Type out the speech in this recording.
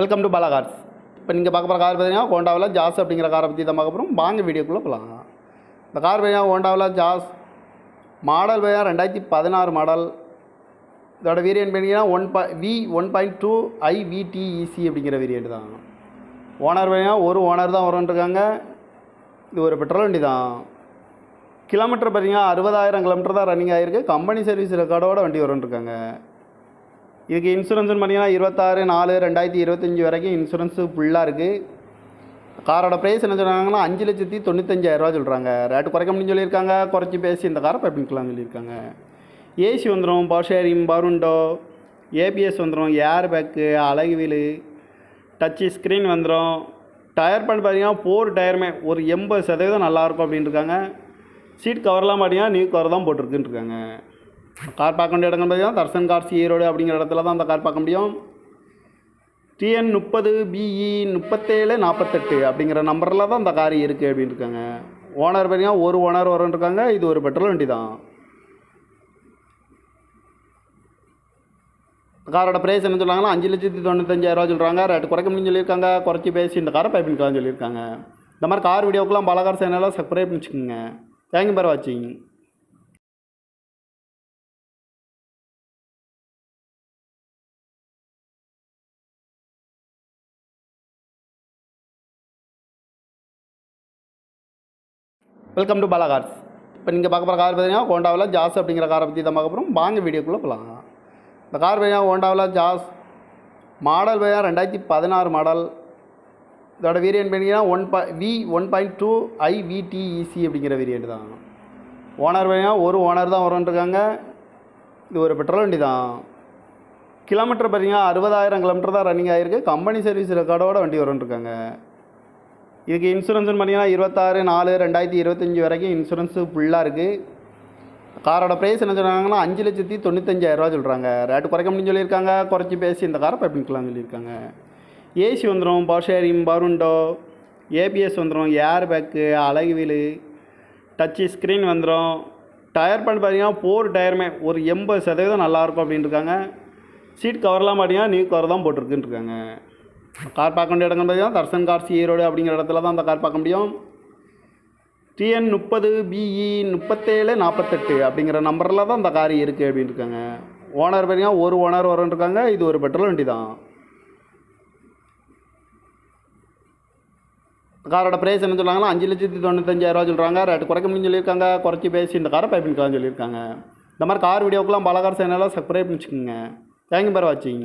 Welcome to Bala cars இப்போ நீங்கள் பார்க்க போகிற கார் பார்த்தீங்கன்னா ஹோண்டாவில் ஜாஸ் அப்படிங்கிற காரை பற்றி தான் பார்க்க போகிறோம் வாங்க வீடியோக்குள்ளே போகலாம் இந்த கார் பார்த்தீங்கன்னா ஹோண்டாவில் ஜாஸ் மாடல் பார்த்தீங்கன்னா ரெண்டாயிரத்தி பதினாறு மாடல் இதோட வேரியன்ட் பார்த்தீங்கன்னா ஒன் பா we one point two i VTEC அப்படிங்கிற வேரியன்ட் தான். ஓனர் பார்த்தீங்கன்னா ஒரு ஓனர் தான் வரும்ன்ருக்காங்க இது ஒரு பெட்ரோல் வண்டி தான். கிலோமீட்டர் பார்த்தீங்கன்னா அறுபதாயிரம் கிலோமீட்டர் தான் ரன்னிங் ஆகிருக்கு கம்பெனி சர்வீஸ் ரெக்கார்டோட வண்டி வரும்ன்ருக்காங்க இதுக்கு இன்சூரன்ஸ்னு பார்த்தீங்கன்னா இருபத்தாறு நாலு ரெண்டாயிரத்தி இருபத்தஞ்சி வரைக்கும் இன்சூரன்ஸு ஃபுல்லாக இருக்குது காரோட ப்ரைஸ் என்ன சொல்கிறாங்கன்னா அஞ்சு லட்சத்தி தொண்ணூத்தஞ்சாயிரரூவா சொல்கிறாங்க ரேட்டு குறைக்க முடியும்னு சொல்லியிருக்காங்க. குறைச்சி பேசி இந்த காரை பண்ணிக்கலாம் சொல்லியிருக்காங்க. ஏசி வந்துடும் பவர் ஷேரிங் பருண்டோ ஏபிஎஸ் வந்துடும் ஏர் பேக்கு அழகு வீலு டச்சு ஸ்க்ரீன் வந்துடும் டயர் பண்ணி பார்த்தீங்கன்னா ஃபோர் டயருமே ஒரு எண்பது சதவீதம் நல்லாயிருக்கும் அப்படின்னு இருக்காங்க. சீட் கவர்லாம் பார்த்தீங்கன்னா நியூ கவர் தான் போட்டிருக்குன்னு இருக்காங்க. கார் பார்க்க வேண்டிய இடங்கள் பார்த்தீங்கன்னா தர்சன் கார்ஸ் ஈரோடு அப்படிங்கிற இடத்துல தான் அந்த கார் பார்க்க முடியும். டிஎன் முப்பது பிஇ முப்பத்தேழு நாற்பத்தெட்டு அப்படிங்கிற நம்பரில் தான் இந்த கார் இருக்குது அப்படின்னு இருக்காங்க ஓனர் பார்த்தீங்கன்னா ஒரு ஓனர் வரும்னு இருக்காங்க இது ஒரு பெட்ரோல் வண்டி தான் காரோட ப்ரைஸ் என்ன சொல்கிறாங்கன்னா அஞ்சு லட்சத்தி தொண்ணூத்தஞ்சாயிரரூவா சொல்கிறாங்க ரேட் குறைக்க முடியும் சொல்லியிருக்காங்க. குறைச்சி பேசி இந்த காரை பைப்பிங்கலாம் சொல்லியிருக்காங்க. இந்த மாதிரி கார் வீடியோக்கெலாம் பல கார் சேனலாக சப்ஸ்கிரைப் பண்ணிச்சுக்கோங்க தேங்க்யூ பார் வாட்சிங் வெல்கம் டு பாலா கார்ஸ் இப்போ நீங்கள் பார்க்க போகிற கார் பார்த்தீங்கன்னா ஹோண்டாவில் ஜாஸ் அப்படிங்கிற காரை பற்றி தான் பார்க்க போகிறோம் வாங்க வீடியோக்குள்ளே போகலாம் இந்த கார் பார்த்தீங்கன்னா ஹோண்டாவில் ஜாஸ் மாடல் பார்த்தீங்கன்னா ரெண்டாயிரத்தி பதினாறு மாடல் இதோட வேரியன்ட் பார்த்தீங்கன்னா ஒன் பா we one point two i VTEC அப்படிங்கிற வேரியன்ட் தான். ஓனர் பார்த்தீங்கன்னா ஒரு ஓனர் தான் வரும்ன்ருக்காங்க இது ஒரு பெட்ரோல் வண்டி தான். கிலோமீட்டர் பார்த்தீங்கன்னா அறுபதாயிரம் கிலோமீட்டர் தான் ரன்னிங் ஆகிருக்கு கம்பெனி சர்வீஸ் ரெக்கார்டோட வண்டி வரும்ன்ருக்காங்க இதுக்கு இன்சூரன்ஸ்னு பார்த்தீங்கன்னா இருபத்தாறு நாலு ரெண்டாயிரத்தி இருபத்தஞ்சி வரைக்கும் இன்சூரன்ஸு ஃபுல்லாக இருக்குது காரோட ப்ரைஸ் என்ன சொல்கிறாங்கன்னா அஞ்சு லட்சத்தி தொண்ணூத்தஞ்சாயிரரூவா சொல்கிறாங்க ரேட்டு குறைக்க முடியும்னு சொல்லியிருக்காங்க. குறைச்சி பேசி இந்த காரை பைப்பிங்கலாம்னு சொல்லியிருக்காங்க. ஏசி வந்துடும் பவர் ஷேரிங் பருண்டோ ஏபிஎஸ் வந்துடும் ஏர் பேக்கு அழகு வீலு டச்சு ஸ்க்ரீன் வந்துடும் டயர் பண்ணி பார்த்தீங்கன்னா ஃபோர் டயருமே ஒரு எண்பது சதவீதம் நல்லாயிருக்கும் அப்படின்னு இருக்காங்க சீட் கவர்லாம் பார்த்தீங்கன்னா நியூ கவர் தான் போட்டிருக்குன்னு இருக்காங்க கார் பார்க்க வேண்டிய இடங்கள் பார்த்தீங்கன்னா தர்சன் கார்ஸ் ஈரோடு அப்படிங்கிற இடத்துல தான் அந்த கார் பார்க்க முடியும். டிஎன் முப்பது பிஇ முப்பத்தேழு நாற்பத்தெட்டு அப்படிங்கிற நம்பரில் தான் இந்த கார் இருக்குது அப்படின்னு இருக்காங்க ஓனர் பார்த்தீங்கன்னா ஒரு ஓனர் வரும்னு இருக்காங்க இது ஒரு பெட்ரோல் வண்டி தான் காரோட ப்ரைஸ் என்ன சொல்கிறாங்கன்னா அஞ்சு லட்சத்தி தொண்ணூத்தஞ்சாயிரரூவா சொல்கிறாங்க ரேட்டு குறைக்க முடியும்னு சொல்லியிருக்காங்க. குறைச்சி பேசி இந்த காரை பைப்பிங்கலாம் சொல்லியிருக்காங்க. இந்த மாதிரி கார் வீடியோக்கெல்லாம் பல கார் சேனலாக சப்ஸ்கிரைப் பண்ணிச்சுக்கோங்க தேங்க்யூ பார் வாட்சிங்